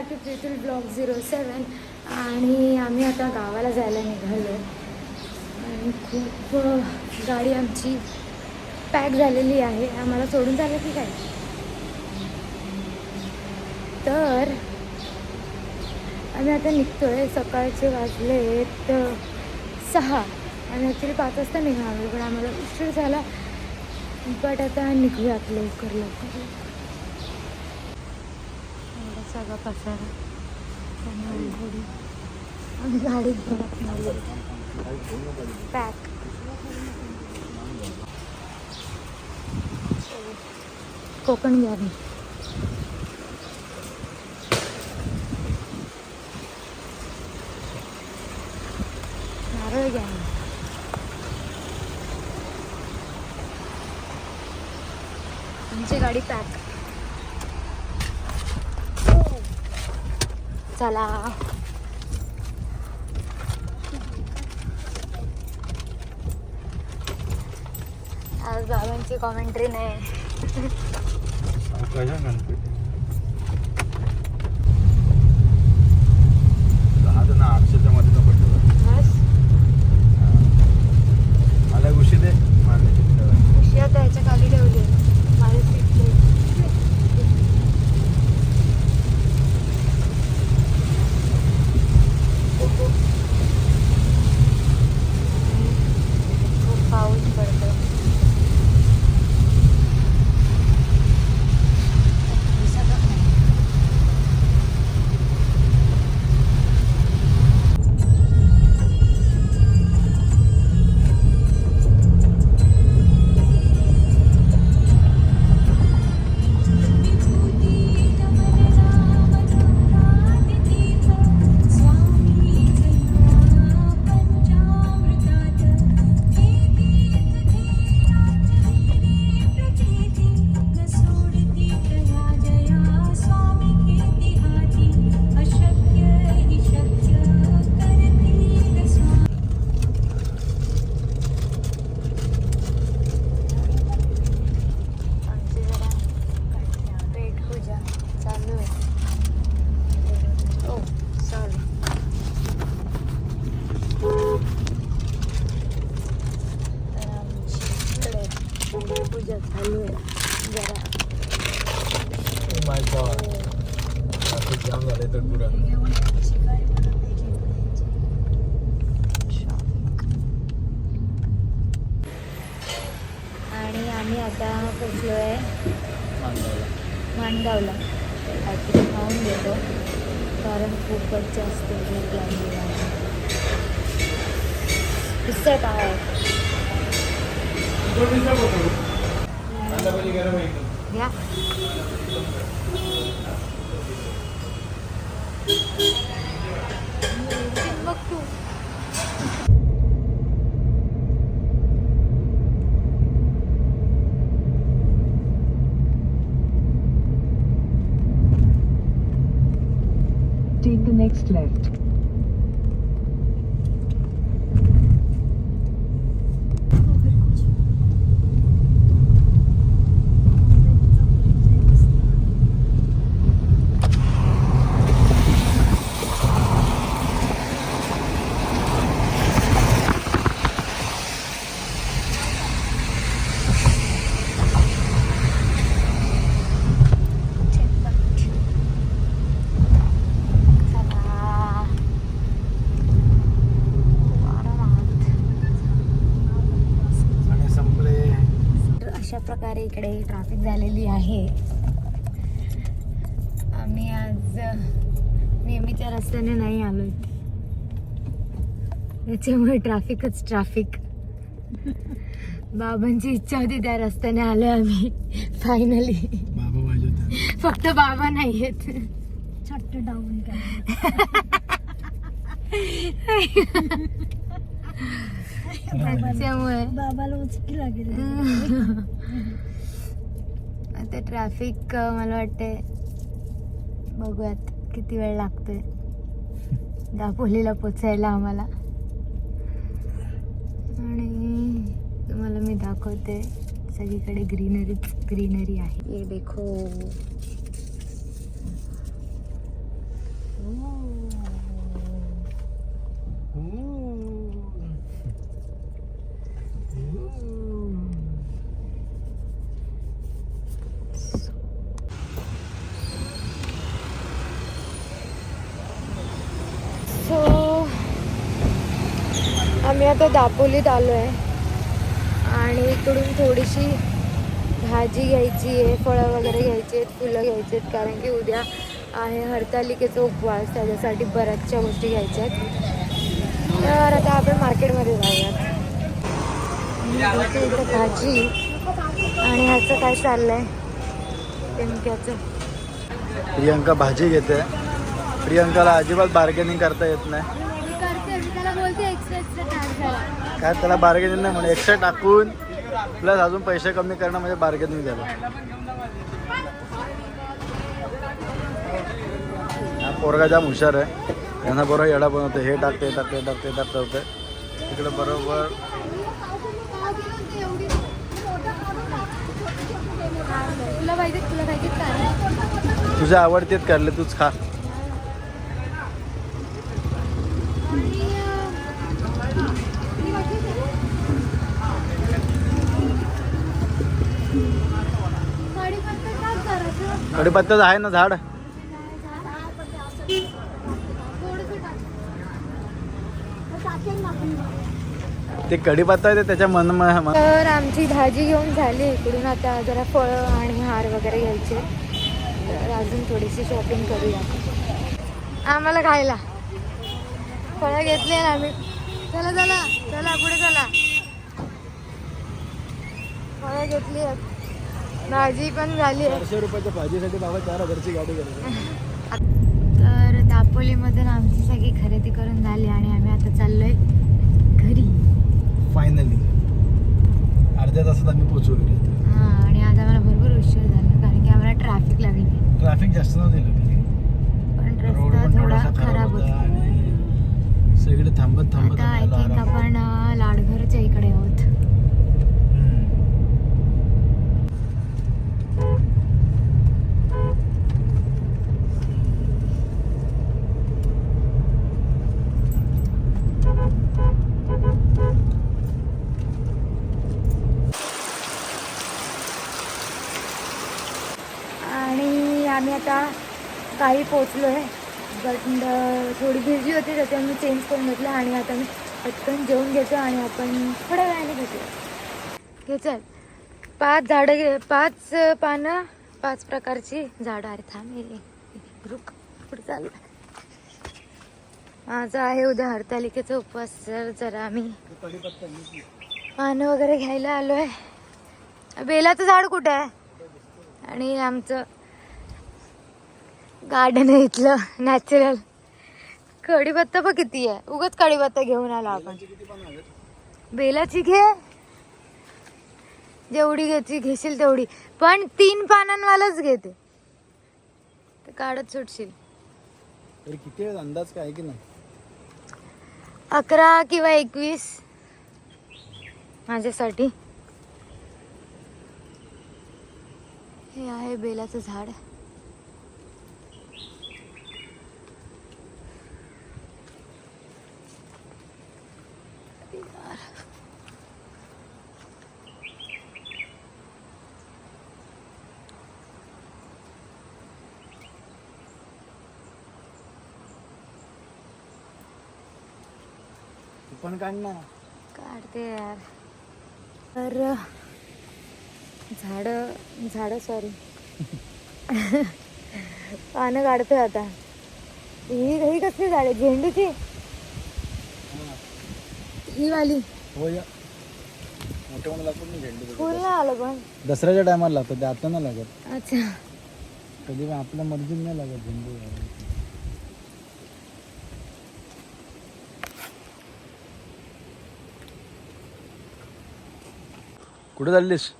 Back to Pritul block zero seven आणि आम्ही आता गावाला जायला निघालो आणि खूप गाडी आमची पॅक झालेली आहे. आम्हाला सोडून झालं की काय? तर आम्ही आता निघतोय. सकाळचे वाजलेत तर सहा. आणि ॲक्च्युली पाच वाजता निघालो पण आम्हाला उशीर झाला. बट आता निघूयात लवकर लवकर. सगळा पसारा. गाडीत भरत नाही. पॅक कोकण घ्या मी नारळ घ्या मी आमची गाडी पॅक चला. आज बाबांची कॉमेंट्री नाही. उशी दे उशी आता ह्याच्या खाली ठेवली. पेट पूजा चालू आहे. पुरा. आणि आम्ही आता पोचलो आहे माणगावला काहीतरी खाऊन घेतो. कारण खूपच जास्त भूक लागली आहे. किस्सा काय आहे Take the next left. इकडे ट्रॅफिक झालेली आहे. आम्ही आज नेहमीच्या रस्त्याने नाही आलो त्याच्यामुळे ट्रॅफिकच ट्रॅफिक बाबांची इच्छा होती त्या रस्त्याने आलो आम्ही फायनली बाबा फक्त बाबा नाही आहेत. छट्ट डाऊन त्याच्यामुळे. बाबाला उचकी लागेल. ट्रॅफिक मला वाटते बघूयात किती वेळ लागतोय. दापोलीला पोचायला आम्हाला. आणि तुम्हाला मी दाखवते सगळीकडे ग्रीनरीच ग्रीनरी आहे. ये देखो सो आम्ही आता दापोलीत आलो आहे आणि इकडून थोडीशी भाजी घ्यायची आहे फळं वगैरे घ्यायची आहेत फुलं घ्यायची आहेत कारण की उद्या आहे हरतालिकेचा उपवास त्याच्यासाठी बऱ्याचशा गोष्टी घ्यायच्या आहेत. तर आता आपण मार्केटमध्ये जाऊयात. इथं भाजी आणि ह्याचं काय चाललं आहे टेमक्याचं प्रियंका भाजी घेते. प्रियंकाला अजिबात बार्गेनिंग करता येत नाही करते मी त्याला बोलते एक्स्ट्रा एक्स्ट्रा टाक झाला काय त्याला बार्गेनिंग नाही म्हणे एक्स्ट्रा टाकून प्लस अजून पैसे कमी करणं म्हणजे बार्गेनिंग झालं. पोरगा जाम हुशार आहे. त्यांना बरोबर येडा बनवते हे टाकते हे टाकते हे टाकते हे टाकते होते तिकडे बरोबर. तुझ्या आवडतेत करले तूच खा. कडीपत्त्याचं आहे ना झाड? ते कडीपत्ता आहे ते त्याच्या मन मन- तर आमची भाजी घेऊन झाली इकडून. आता जरा फळं आणि हार वगैरे घ्यायचे. तर अजून थोडीशी शॉपिंग करूया. आम्हाला खायला. फळं घेतली ना आम्ही. चला चला चला पुढे चला. फळं घेतली आहेत. भाजी पण झाली चारशे रुपयाच्या भाजीसाठी बाबा चार हजारची गाडी तर दापोलीमधून आमची सगळी खरेदी करून झाली आणि आम्ही आता चाललोय घरी फायनली अर्ध्या तासात आम्ही पोचू वगैरे हा आणि आता मला भरपूर उशीर झाला कारण की आम्हाला ट्रॅफिक लागली ट्रॅफिक जास्त नव्हतं पण रोड रस्ता पण थोडा थोडासा खराब खराब होता होता आणि सगळे थांबत थांबत आता आय आम्ही आलो थिंक आरामात. आपण अं, लाडघरच्या इकडे आहोत हम्म. आणि आम्ही आता काही पोचलो आहे. बट थोडी बिझी होती त्याचे आम्ही चेंज करून घेतलं आणि आता मी पटकन जेवून घेतो आणि आपण थोड्या वेळाने घेतो घे चल. पाच झाडं घे पाच पानं पाच प्रकारची झाडं अरे थांबेली हे रुक. पुढे चालू. माझं आहे उद्या हरतालिकेचा उपवास सर जरा आम्ही पानं वगैरे घ्यायला आलो आहे बेलाचं झाड कुठं आहे? आणि आमचं गार्डन आहे इथलं नॅचरल कढीपत्ता पण किती आहे. उगाच कढीपत्ता घेऊन आलो आपण. बेलाची घे. जेवढी घ्यायची घेशील तेवढी. पण तीन पानांवालाच घेते ते. काढत सुटशील. तरी किती अंदाज काय की नाही? अकरा किंवा एकवीस. माझ्यासाठी. हे आहे बेलाचं झाड. पण काढ ना काढते यार. तर झाड झाड सॉरी पानं काढते आता. ही ही कसली झाड आहे? झेंडूची? ही वाली. हो या. मोठे मोठे लागतात ना झेंडू. फुल नाही आलं पण. दसऱ्याच्या टायमाला लागतात ते आता नाही लागत. अच्छा. कधी पण आपल्या मर्जीने नाही लागत झेंडू. कुठे चाललीस?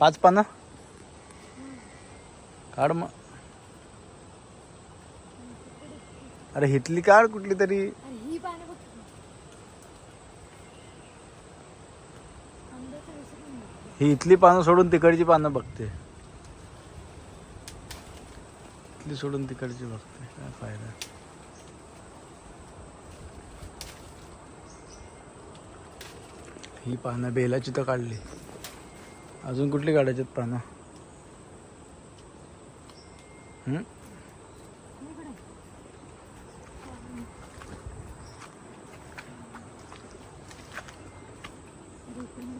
पाच पानं? काढ मग. अरे हितली काढ कुठली तरी. ही ही इथली पानं सोडून तिकडची पानं बघते. इथली सोडून तिकडची बघते. काय फायदा? ही पानं बेलाची तर काढली. अजून कुठली काढायची आहेत पानं?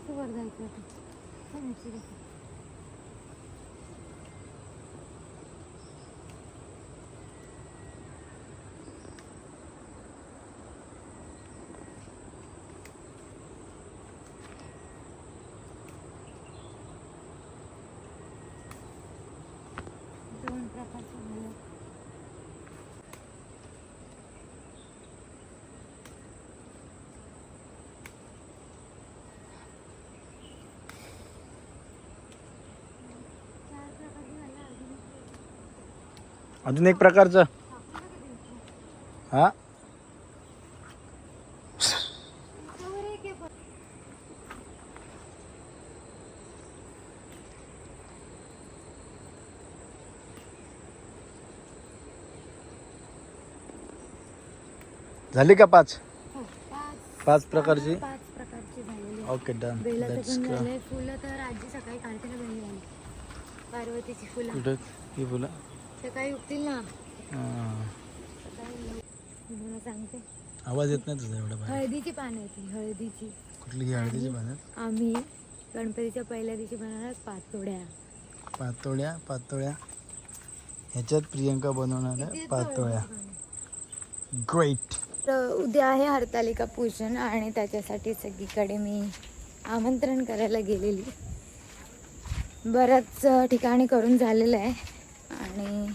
वर जायचं अजून एक प्रकारचं हा त्यावर एक आहे पण. झाली का पाच? हो, पाच. पाच प्रकारची? पाच प्रकारची झालेली. आहे. ओके डन बेलाचं लेट्स पण झालंय फुलं तर आजी सकाळी पार्वतीची फुलं. कुठे ही फुलं? सकाळी उठतील ना. हा. सकाळी तुम्हाला सांगते. आवाज येत नाही तुझा एवढा बाहेर. हळदीची पानं येतील हळदीची. कुठली ही हळदीची पानं आम्ही गणपतीच्या पहिल्या दिवशी बनवणार पातोड्या. पातोळ्या पातोळ्या ह्याच्यात प्रियंका बनवणार आहे पातोळ्या. ग्रेट तर उद्या आहे हरतालिका पूजन आणि त्याच्यासाठी सगळीकडे मी आमंत्रण करायला गेलेली. बऱ्याच ठिकाणी करून झालेलं आहे आणि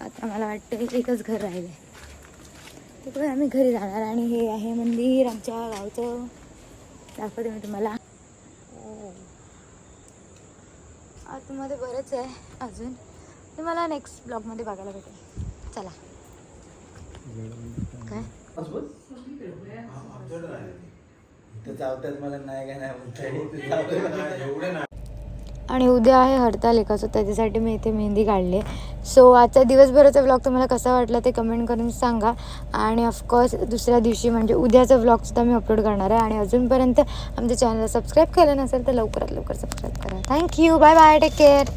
आता मला वाटतं एकच घर राहिलं आहे तिकडे आम्ही घरी जाणार आणि हे आहे मंदिर आमच्या गावचं. दाखवते मी तुम्हाला. ओ. आतमध्ये बरंच आहे अजून. तुम्हाला नेक्स्ट ब्लॉगमध्ये बघायला भेटेल. चला. काय? मला नाही काय नाही आणि उद्या आहे हरतालिका सो त्याच्यासाठी मी इथे मेहंदी काढली सो आजचा दिवसभराचा व्लॉग तुम्हाला कसा वाटला ते कमेंट करून सांगा. आणि ऑफकोर्स दुसऱ्या दिवशी म्हणजे उद्याचा व्लॉगसुद्धा मी अपलोड करणार आहे. आणि अजूनपर्यंत आमच्या चॅनलला सबस्क्राईब केलं नसेल तर लवकरात लवकर सबस्क्राईब करा. Thank you bye bye take care